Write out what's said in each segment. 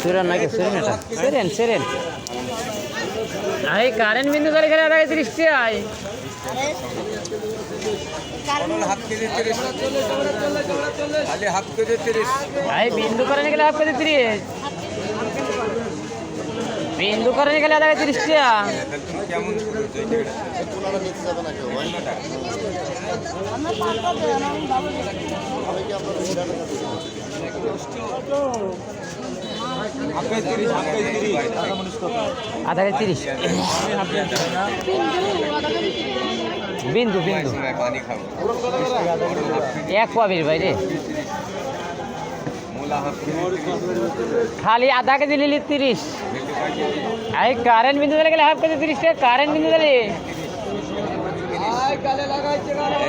সুরেন নাকি সুরেন এটা serene serene I current বিন্দু তাহলে খেলে কেজি তিরিশ। আই বিন্দু করে গেলে হাফ কেজি তিরিশ। বিন্দু করে গেলে হাফ কেজি তিরিশ কেজি তিরিশ আধা কেজি তিরিশ। বিন্দু বিন্দু। এক পাবির ভাই রে। খালি আধা কেজি নিলি তিরিশ। আই কারেন্ট বিন্দু গেলে হাফ কেজি তিরিশ টাকা। কারেন্ট বিন্দু দিলে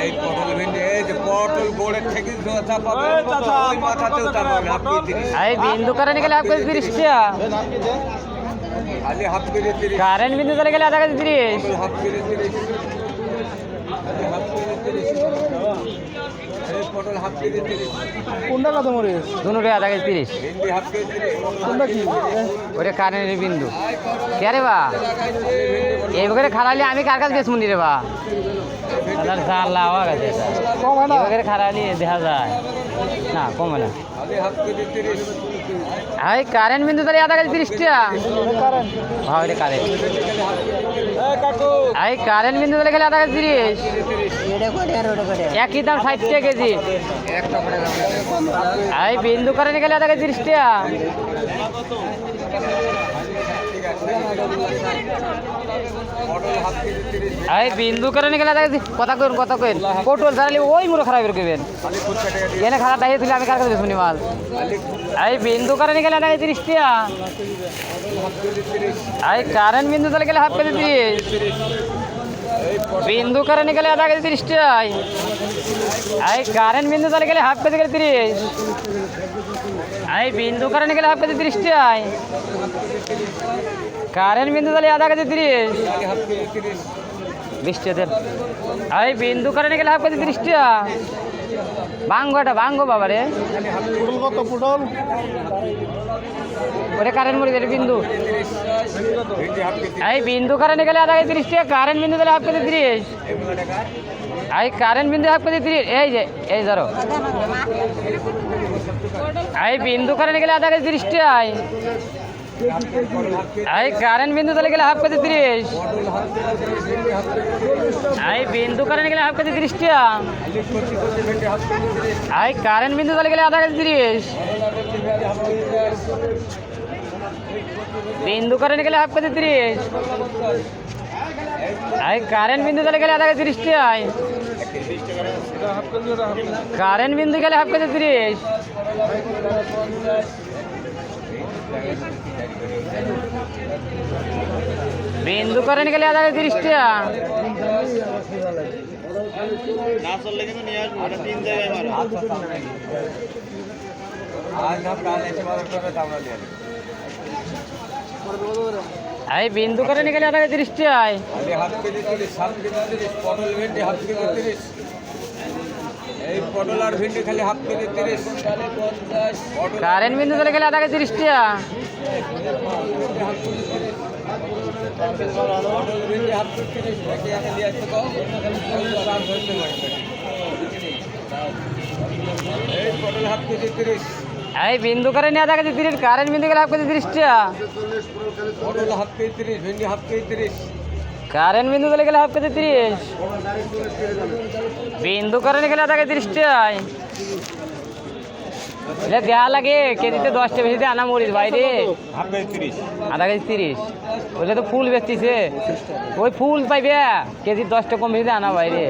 এই পটল ভেন্ডি এই যে পটল গোড়ের থেকে যথা পাবে ওই মাথাতেও তার পাবে তিরিশ। আই বিন্দু কারেন্ট গেলে হাফ তিরিশ টাকা খালি হাফ কেজি তিরিশ। কারেন্ট বিন্দু দিলে গেলে আধা কেজি তিরিশ। হাফ কেজি তিরিশ। খালি হাফ কেজি তিরিশ। এই পটল হাফ কেজি তিরিশ। কোনটা কত মরিস দুটো আধা কেজি তিরিশ। ভেন্ডি হাফ কেজি তিরিশ। কোনটা কি? ওরে কারেন্টের বিন্দু। কে রে বা? এই বগরে খারালি আমি কার কাছে বেসমুনি রে বা? আদার চার লাওয়া গেছে এবারে না। এই বগরে খারালি দেখা যায়। না কমে না। আই কারেন্ট বিন্দু তাহলে আধা কাছে তিরিশটা। কারেন্ট ভাই কারেন্ট এই কারেন্ট বিন্দু তাহলে খেলে আধা কাছে তিরিশ। একই দাম ষাট টাকা কেজি। করে আই বিন্দু কারেন্ট গেলে আধা কেজি টাকা। আই বিন্দু কারেন্ট গেলে আধা কেজি, কথা কইন কথা কইন। পটল সারালি ওই মুড়ো খারাপ করবেন এনে খারাপ দাঁড়িয়ে তুলে আমি কার কাছে বেসমুনি মাল। আই বিন্দু কারেন্ট গেলে আধা কেজি টাকা। আই কারেন্ট বিন্দু তাহলে গেলে হাফ কেজি তিরিশ। বিন্দু কারণে গেলে আধা কেজি তিরিশ টাকা, আই। কারেন্ট বিন্দু তাহলে গেলে হাফ কেজি গেলে তিরিশ। আই, বিন্দু কারণে গেলে হাফ কেজি তিরিশ টাকা কারেন্ট বিন্দু তাহলে আধা কেজি তিরিশ। বিশ টাকা আই, বিন্দু কারণে গেলে হাফ কেজি তিরিশ টাকা। ভাঙ্গো এটা ভাঙ্গো বাবা রে। পটল কত পটল ওরে কারেন্ট মরে যাবে বিন্দু। আই বিন্দু কারেন্ট গেলে আধা তিরিশ টাকা কারেন্ট বিন্দু তাহলে হাফ কেজি তিরিশ। আই কারেন্ট বিন্দু হাফ কেজি তিরিশ এই যে এই ধরো। আই বিন্দু কারেন্ট গেলে আধা কেজি তিরিশ টাকা আই কারেন্ট বিন্দু তাহলে গেলে হাফ কেজি তিরিশ। আই বিন্দু কারেন্ট গেলে হাফ কেজি তিরিশ তিরিশ আই কারেন্ট বিন্দু তাহলে গেলে আধা কেজি তিরিশ। বিন্দু কারেন্ট গেলে হাফ কেজি তিরিশ। আই কারেন্ট বিন্দু তাহলে গেলে আধা কেজি তিরিশ টাকা কারেন্ট বিন্দু গেলে হাফ কেজি তিরিশ। বিন্দু কারেন্ট গেলে আধা কেজি তিরিশ টাকা না বাজার আমরা নিয়ে আসব। আই বিন্দু কারেন্ট গেলে আধা কেজি তিরিশ টাকা এই পটল আর ভেন্ডি খালি হাফ কেজি তিরিশ। কারেন্ট বিন্দু তাহলে গেলে আধা কেজি তিরিশ টাকা নিয়ে এই বিন্দু কারেন্ট আধা কেজি তিরিশ কারেন্ট বিন্দু গেলে হাফ কেজি তিরিশ টাকা পটল হাফ কেজি তিরিশ ভেন্ডি হাফ কেজি তিরিশ। কারেন্ট বিন্দু তাহলে গেলে হাফ কেজি তিরিশ। বিন্দু কারেন্ট গেলে আধা কেজি তিরিশ এটা দেওয়া লাগে, কেজিতে দশটা বেশিতে আনা মরিস বাইরে আধা কেজি তিরিশ। ওইটা তো ফুল বেচতিছে। ওই ফুল পাইবে কেজি দশটা কম বেশিতে আনা বাইরে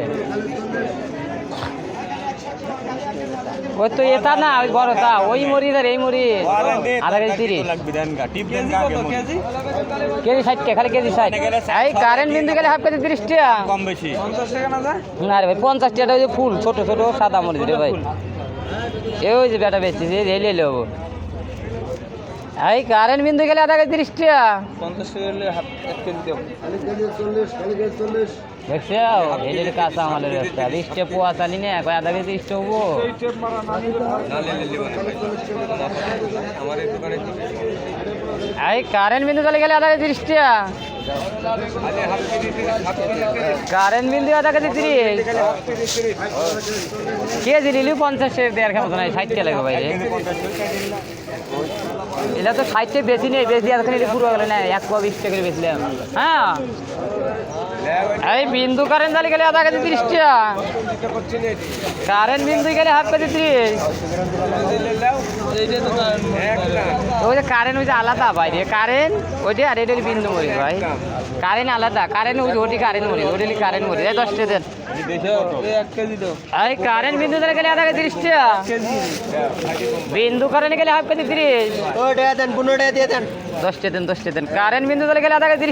ওই তো এটা না, ওই বড়টা ওই মরিচ আর এই মরিচ আধা কেজি তিরিশ। কেজি ষাট খালি কেজি ষাট। এই কারেন্ট বিন্দু গেলে হাফ কেজি তিরিশ টাকা। কম বেশি না রে ভাই, পঞ্চাশ টাকাটা ওই ফুল, ছোট ছোট, সাদা মরিচ রে ভাই। এই যে বেটা বেচছি যে রেলে লে নেব এই কারেন্ট বিন্দু গেলে আধা কেজি তিরিশ টাকা পঞ্চাশ টাকা হলে হাফ এক কেজি দেখছ? এদের কাঁচা আমাদের ব্যবসা। পোয়া চালি না কয় আধা কেজি তিরিশ ভাই। এই কারেন্ট বিন্দু চলে গেলে আধা কেজি তিরিশ টাকা কারেন্ট বিন্দু আধা কেজি তিরিশ। কেজি নিলি পঞ্চাশ টাকা দেওয়ার ক্ষমতা নাই ষাট টাকা লাগবে বাইরে পঞ্চাশ টাকা দিন না। এটা তো ষাট টাকা বেশি নেই বেশি আজকে পুরো গেলে না এক পোয়া বিশ টাকা বেশি হ্যাঁ এই বিন্দু কারেন্ট চালি গেলে আধা কেজি তিরিশ টাকা। কারেন্ট বিন্দু গেলে হাফ কেজি তিরিশ। ওই যে কারেন্ট ওই যে আলাদা বাইরে কারেন্ট ওইটা আর এটা বিন্দু মরিচ ভাই। কারেন্ট আলাদা কারেন্ট ওই ওটি কারেন্ট ওটি কারেন্ট এই দশটা দেন। এই কারেন্ট বিন্দু গেলে আধা বিন্দু কারেন্ট গেলে হাফ কেজি তিরিশ। ওটা দেন পনেরো টাকা দিয়ে দেন। দশটা দেন দশটা দেন। কারেন্ট বিন্দু চলে গেলে আধা কেজি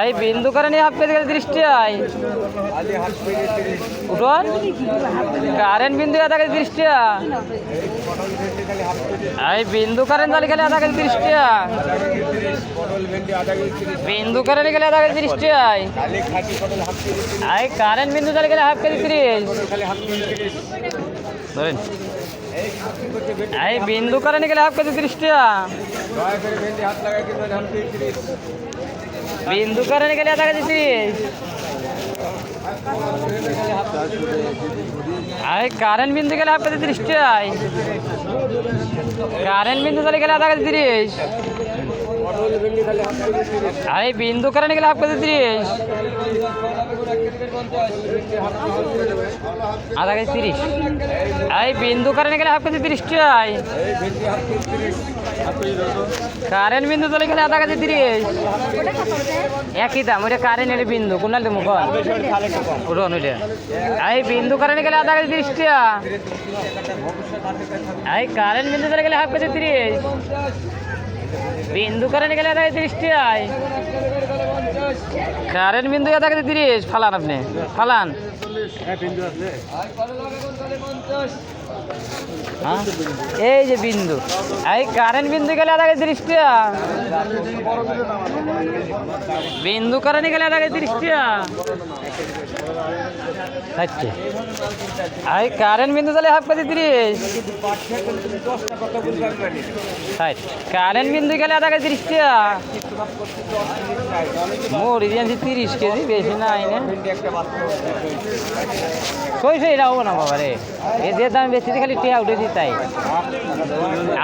এই বিন্দু টাকায় আলি হাফ কেজি তিরিশ। উঠোন কারেন্ট বিন্দু আধা কেজি খালি কেজি এই বিন্দু কারেন্ট চালি গেলে আধা কেজি আধা তিরিশ। বিন্দু আধা তিরিশ টাকায় খালি হাফ কেজি বিন্দু চালি গেলে হাফ কেজি তিরিশ পটল খালি হাফ কেজি তিরিশ। ধরেন? এই বিন্দু করে লাগাই কিনবেন হাফ কেজি তিরিশ। বিন্দু কারেন্ট গেলে আধা কেজি তিরিশ এই কারেন্ট বিন্দু গেলে হাফ কেজি তিরিশ টাকায় কারেন্ট বিন্দু চালি গেলে আধা কেজি তিরিশ। পটল ভেন্ডি খালি হাফ কেজি তিরিশ। এই বিন্দু কারেন্ট গেলে হাফ কেজি আধা কেজি এই বিন্দু কারেন্ট বিন্দু চলে গেলে আধা কেজি তিরিশ। একই দাম, ওইটা কারেন্ট এলে বিন্দু, কোনাল দেবো কন উঠোন ওইটা। এই বিন্দু কারেন্ট গেলে আধা কেজি তিরিশ টাকা। এই কারেন্ট বিন্দু চলে গেলে হাফ কেজি তিরিশ। বিন্দু কারেন্ট গেলে আধা কেজি তিরিশ টাকায় কারেন্ট বিন্দু আধা কেজি তিরিশ। ফালান আপনি। ফালান। হ্যাঁ? এই যে বিন্দু। এই কারেন্ট বিন্দু গেলে আধা কেজি তিরিশ বিন্দু কারেন্ট গেলে আধা কেজি তিরিশ আচ্ছা। এই কারেন্ট বিন্দু তাহলে হাফ কেজি তিরিশ? কারেন্ট বিন্দু গেলে আধা কেজি তিরিশ মুড়ি দিয়েছি তিরিশ কেজি, বেশি না। সই সই রাখব না বাবা রে। এ যে দাম বেশি খালি টিয়া উঠেছি তাই।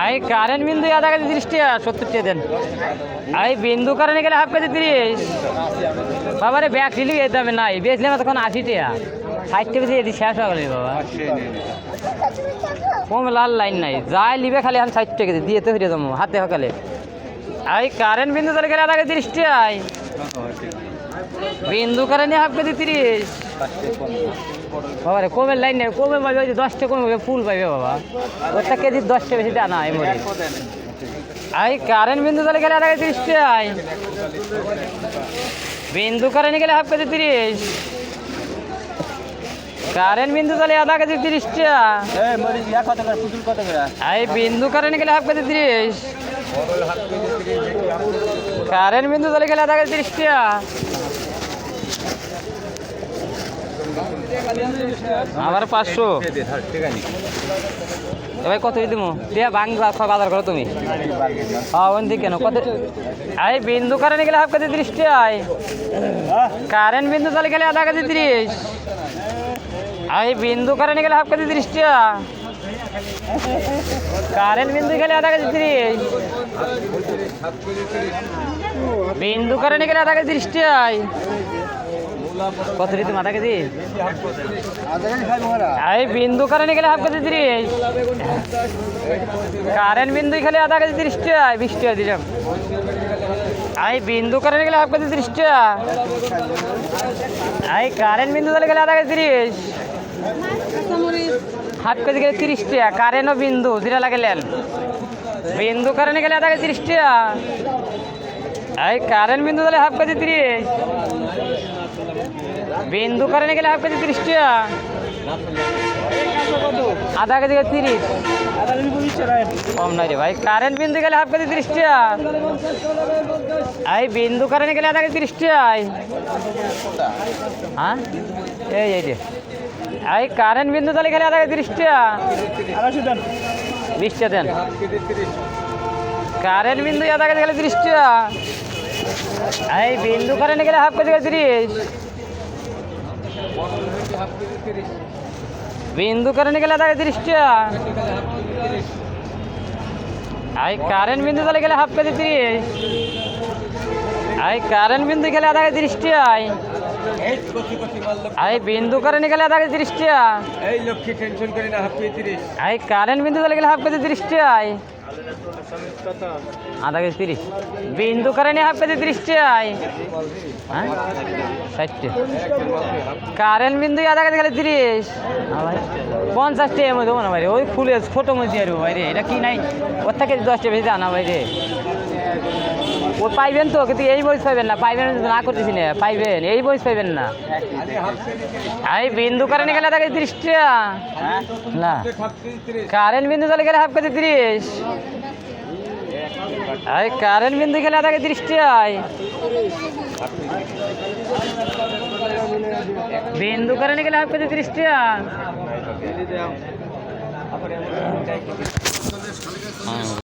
আই কারেন্ট বিন্দু আধা কেজি তিরিশ টাকা সত্তর টাকা দেন। আই, বিন্দু কারেন্ট গেলে হাফ কেজি তিরিশ। বাবা রে ব্যাগ ছিলি এই দামে নাই। বেচলাম তখন আশি টাকা ষাট টাকা দিয়ে এটি শেষ হয়ে বাবা। কম লাল লাইন নাই। যাই লিবে খালি এখন ষাট টাকা দিয়ে তো ফিরে যাব, হাতে সকালে আই কারেন্ট বিন্দু তাহলে গেলে আধা কেজি তিরিশ টাকায় বিন্দু কারেন্ট হাফ কেজি তিরিশ। বাবা রে কমের লাইন নেই কমে পাবে দশটা কমে পাবে ফুল পাবে বাবা। ওটা কেজি দশটা বেশি দেয় না এই মরি আই কারেন্ট বিন্দু তাহলে গেলে আধা কেজি তিরিশ টাকায় বিন্দু কারেন্ট গেলে হাফ কেজি তিরিশ। কারেন্ট বিন্দু তাহলে আধা কেজি তিরিশ টাকা আই বিন্দু কারেন্ট গেলে হাফ কেজি তিরিশ। কারেন্ট বিন্দু তাহলে গেলে আধা টাকা আবার পাঁচশো। এবার কত দিব দিয়া বাংলা বাজার করো তুমি। হ্যাঁ কেন কত আই, বিন্দু কারেন্ট গেলে হাফ কেজি তিরিশ টাকায় কারেন্ট বিন্দু তাহলে গেলে আধা কেজি তিরিশ। আই, বিন্দু কারেন্ট গেলে হাফ কেজি টাকা কারেন্ট বিন্দু গেলে আধা কেজি তিরিশ। বিন্দু কারেন্ট গেলে আধা কেজি তিরিশ টাকায় কত দিতে আধা কেজি? আই বিন্দু কারেন্ট গেলে হাফ কেজি তিরিশ। কারেন্ট বিন্দু খেলে আধা কেজি তিরিশ টাকা বিশ টাকা দিলাম। আই বিন্দু কারেন্ট গেলে হাফ কেজি তিরিশ টাকা আই কারেন্ট বিন্দু তাহলে গেলে আধা কেজি তিরিশ। হাফ কেজি গেলে তিরিশ টাকা। কারেন্ট ও বিন্দু যেটা লাগেলেন। বিন্দু কারেন্ট গেলে আধা তিরিশ টাকা। এই কারেন্ট বিন্দু তাহলে হাফ কেজি তিরিশ। বিন্দু কারেন্ট গেলে হাফ কেজি তিরিশ টাকা। আধা কেজি তিরিশ। কম নাই রে ভাই। কারেন্ট বিন্দু গেলে হাফ কেজি তিরিশ টাকা। বিন্দু কারেন্ট গেলে আধা কেজি তিরিশ টাকায় হ্যাঁ? এই এই রে এই কারেন্ট বিন্দু তাহলে গেলে আধা কেজি তিরিশ টাকা। বিশ দেন। কারেন্ট বিন্দু আধা কেজি গেলে তিরিশ টাকা। এই বিন্দু কারেন্ট গেলে হাফ কেজি তিরিশ। বিন্দু কারণে গেলে তাকে দৃষ্টিয়া আই কারেন্ট বিন্দু তাহলে গেলে হাফ কেজি তিরিশ। আই কারেন্ট বিন্দু গেলে তাকে দৃষ্টি আই আই লক্ষ্মী। বিন্দু কারেন্ট গেলে আধা দৃষ্টি এই লক্ষ্মী টেনশন করি না হাফ কেজি এই কারেন্ট বিন্দু তাহলে গেলে হাফ কেজি দৃষ্টি টাকায় আধা কেজি তিরিশ। বিন্দু কারেন্ট হাফ কেজি তিরিশ চাই। হ্যাঁ? কারেন্ট বিন্দু আধা কেজি খালি তিরিশ। পঞ্চাশ টাকা দেবো না ভাই ওই ফুলে ছোটো মধ্যে আর ভাই রে, এটা কি নাই? ওর থেকে দশটা বেশি আনা ভাই রে। ও পাইবেন তো, কিন্তু এই বয়স পাইবেন না পাইবেন না করতেছি না, পাইবেন, এই বয়স পাইবেন না। আরে এই বিন্দু কারেন্ট গেলে কেজি তিরিশ না। কারেন্ট বিন্দু চলে গেলে হাফ কেজি তিরিশ। এই কারেন্ট বিন্দু গেলে কেজি তিরিশ টাকায় বিন্দু কারেন্ট গেলে হাফ কেজি তিরিশ টাকা হ্যাঁ।